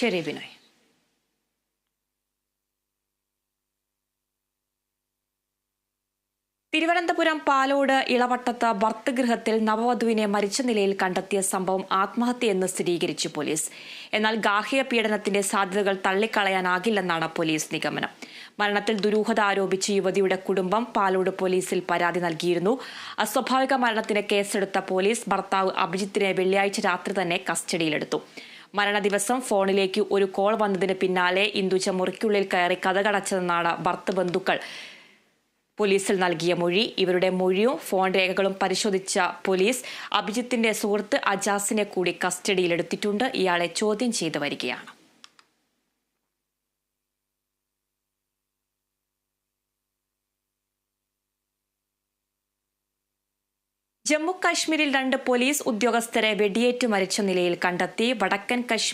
ശരി ബിനോയ് തിരുവനന്തപുരം പാലോട് ഇളവട്ടത്ത് ഭർത്തഗൃഹത്തിൽ നവവധുവിനെ മരിച്ച നിലയിൽ കണ്ടെത്തിയ സംഭവം ആത്മഹത്യയെന്ന് സ്ഥിരീകരിച്ചു പോലീസ്. എന്നാൽ ഗാർഹിക പീഡനത്തിന്റെ സാധ്യതകൾ തള്ളിക്കളയാനാകില്ലെന്നാണ് പോലീസ് നിഗമനം. മരണത്തിൽ ദുരൂഹത ആരോപിച്ച് യുവതിയുടെ കുടുംബം പാലോട് പോലീസിൽ പരാതി നൽകിയിരുന്നു. അസ്വാഭാവിക മരണത്തിന് കേസെടുത്ത പോലീസ് ഭർത്താവ് അഭിജിത്തിനെ വെള്ളിയാഴ്ച രാത്രി തന്നെ കസ്റ്റഡിയിലെടുത്തു. മരണദിവസം ഫോണിലേക്ക് ഒരു കോൾ വന്നതിന് പിന്നാലെ ഇന്ദുജ മുറിക്കുള്ളിൽ കയറി കഥകടച്ചതെന്നാണ് ഭർത്ത് ബന്ധുക്കൾ. പോലീസിൽ നൽകിയ മൊഴി ഇവരുടെ മൊഴിയും ഫോൺ രേഖകളും പരിശോധിച്ച പോലീസ് അഭിജിത്തിന്റെ സുഹൃത്ത് അജാസിനെ കൂടി കസ്റ്റഡിയിലെടുത്തിട്ടുണ്ട്. ഇയാളെ ചോദ്യം ചെയ്തു വരികയാണ്. ജമ്മു കാശ്മീരിൽ രണ്ട് പോലീസ് ഉദ്യോഗസ്ഥരെ വെടിയേറ്റ് മരിച്ച നിലയിൽ കണ്ടെത്തി. വടക്കൻ കശ്മീർ